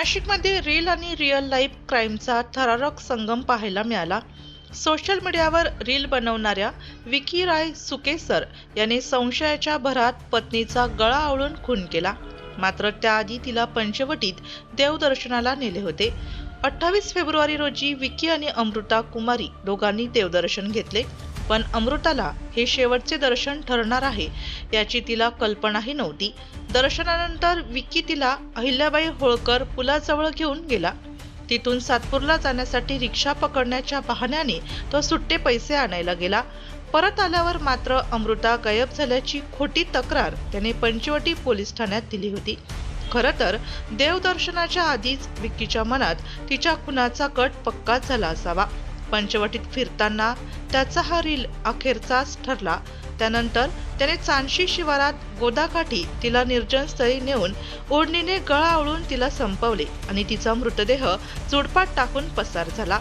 नाशिकमध्ये रील आणि real life क्राईमचा थरारक संगम पाहायला मिळाला. सोशल मीडियावर रील बनवणाऱ्या विकी राय सुकेसर याने संशयाच्या भरात पत्नीचा गळा आवळून खून केला. मात्र त्याआधी तिला पंचवटीत देवदर्शनाला नेले होते. अठ्ठावीस फेब्रुवारी रोजी विकी आणि अमृता कुमारी दोघांनी देवदर्शन घेतले. पण अमृताला हे शेवटचे दर्शन ठरणार आहे याची तिला कल्पनाही नव्हती. दर्शनानंतर विकी तिला अहिल्याबाई होळकर पुलाजवळ घेऊन गेला. तिथून सातपूरला जाण्यासाठी रिक्षा पकडण्याच्या बहाण्याने तो सुट्टे पैसे आणायला गेला. परत आल्यावर मात्र अमृता गायब झाल्याची खोटी तक्रार त्याने पंचवटी पोलीस ठाण्यात दिली होती. खरं तर देवदर्शनाच्या आधीच विक्कीच्या मनात तिच्या खुनाचा कट पक्का झाला असावा. पंचवटीत फिरताना त्याचा हा रील अखेरचाच ठरला. त्यानंतर त्याने चांदशी शिवारात गोदाकाठी तिला निर्जन स्थळी नेऊन ओढणीने गळा आवळून तिला संपवले आणि तिचा मृतदेह चुडपाट टाकून पसार झाला.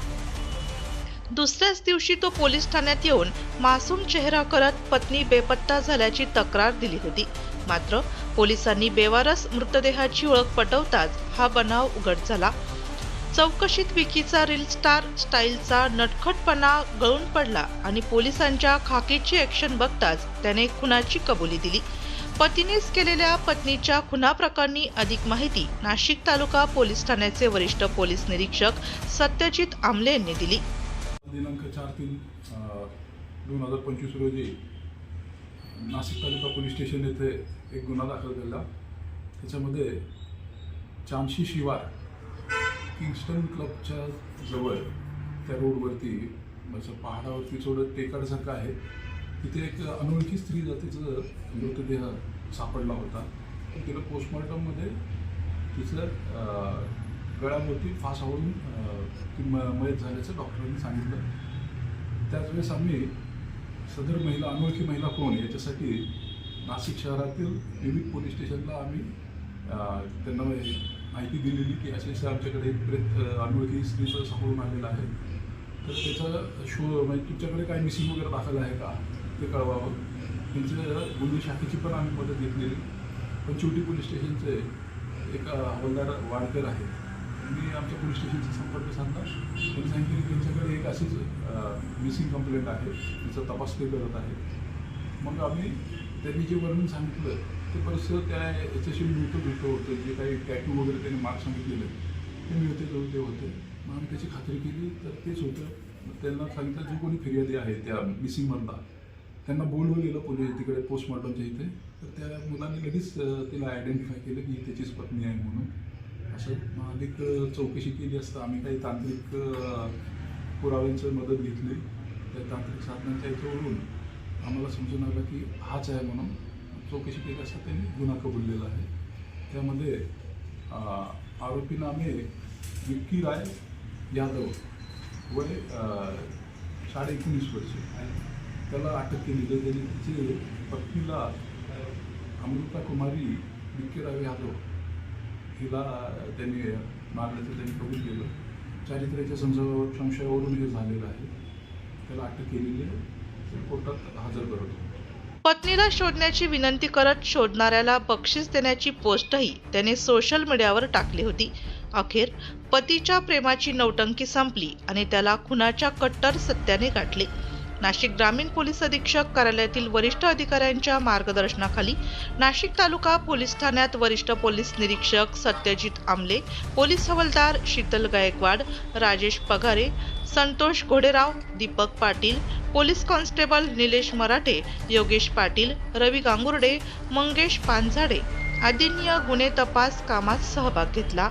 दुसऱ्याच दिवशी तो पोलीस ठाण्यात येऊन मासूम चेहरा करत पत्नी बेपत्ता झाल्याची तक्रार दिली होती. मात्र पोलिसांनी बेवारस मृतदेहाची ओळख पटवताच हा बनाव उघड झाला. चौकशीत विकीचा रील स्टार स्टाईलचा नटखटपणा गळून पडला आणि पोलिसांच्या खाकीची ऍक्शन बघताच त्याने खुनाची कबुली दिली. पतीनेच केलेल्या पत्नीच्या खुनाप्रकरणी अधिक माहिती नाशिक तालुका पोलीस ठाण्याचे वरिष्ठ पोलीस निरीक्षक सत्यजित आमले यांनी दिली. दिनांक चार तीन दोन हजार पंचवीस रोजी नाशिक तालुका पोलीस स्टेशन येथे एक गुन्हा दाखल केला त्याच्यामध्ये चांदशी शिवार किंगस्टन क्लबच्या जवळ त्या रोडवरती म्हणजे पहाडावरती थोडं टेकाडसारखं आहे. तिथे एक अनोळखी स्त्री जातीचं मृतदेह सापडला होता. तिला पोस्टमॉर्टममध्ये तिचं गळ्यावरती गळ्याभोवती फास आवडून ती म मयत झाल्याचं डॉक्टरांनी सांगितलं. त्याच वेळेस आम्ही सदर महिला अनोळखी महिला कोण याच्यासाठी नाशिक शहरातील विविध पोलीस स्टेशनला आम्ही त्यांना माहिती दिलेली की असे असे आमच्याकडे एक प्रेत अनोळखी स्त्रीचं समोरून आलेलं आहे. तर त्याचा शो म्हणजे तुमच्याकडे काय मिसिंग वगैरे दाखल आहे का? ते कळवावं. त्यांच्या गुन्हे शाखेची पण आम्ही मदत घेतलेली. पंचवटी पोलीस स्टेशनचे एक अं, हवालदार वाडकर आहे मी आमच्या पोलीस स्टेशनचा संपर्क सांगणार त्यांनी सांगितलं की त्यांच्याकडे एक अशीच मिसिंग कंप्लेंट आहे. तिचा तपास ते करत आहे मग आम्ही त्यांनी जे वर्णन सांगितलं ते परिसर त्या याच्याशी मिळतं जुळतं होतं. जे काही टॅटू वगैरे त्यांनी मार्क सांगितलेलं ते मिळते ते होते. मग आम्ही त्याची खात्री केली तर तेच होतं. मग त्यांना सांगितलं जो कोणी फिर्यादी आहे त्या मिसिंगमधला त्यांना बोलवलं गेलं पोलीस तिकडे पोस्टमॉर्टमच्या इथे. तर त्या मुलांनी लगेच तिला आयडेंटिफाय केलं की त्याचीच पत्नी आहे म्हणून. असं अधिक चौकशी केली असता आम्ही काही तांत्रिक पुराव्यांची मदत घेतली. त्या तांत्रिक साधनांच्या याच्यावरून आम्हाला समजून आलं की हाच आहे म्हणून चौकशी केली असता त्यांनी गुन्हा कबुललेला आहे. त्यामध्ये आरोपी नामे विक्की राय यादव वय साडे एकोणीस वर्ष त्याला अटक केली तर त्यांनी तिचे पत्नीला अमृता कुमारी विक्की राय यादव हिला त्यांनी मारल्याचं त्यांनी कबूल केलं चारित्र्याच्या संशयावरून हे झालेलं आहे. त्याला अटक केलेली आहे. ते कोर्टात हजर करत होतो. पत्नीला शोधण्याची विनंती करत शोधणाऱ्याला बक्षीस देण्याची पोस्टही त्याने सोशल मीडियावर टाकली होती. अखेर पतीच्या प्रेमाची नौटंकी संपली आणि त्याला खुनाच्या कट्टर सत्याने गाठले. नाशिक ग्रामीण पोलीस अधीक्षक कार्यालयातील वरिष्ठ अधिकाऱ्यांच्या मार्गदर्शनाखाली नाशिक तालुका पोलीस ठाण्यात वरिष्ठ पोलीस निरीक्षक सत्यजित आमले पोलीस हवालदार शीतल गायकवाड राजेश पगारे संतोष घोडेराव दीपक पाटील पोलीस कॉन्स्टेबल निलेश मराठे योगेश पाटील रवी गांगुर्डे मंगेश पानझाडे आदींनी या गुन्हे तपास कामात सहभाग घेतला.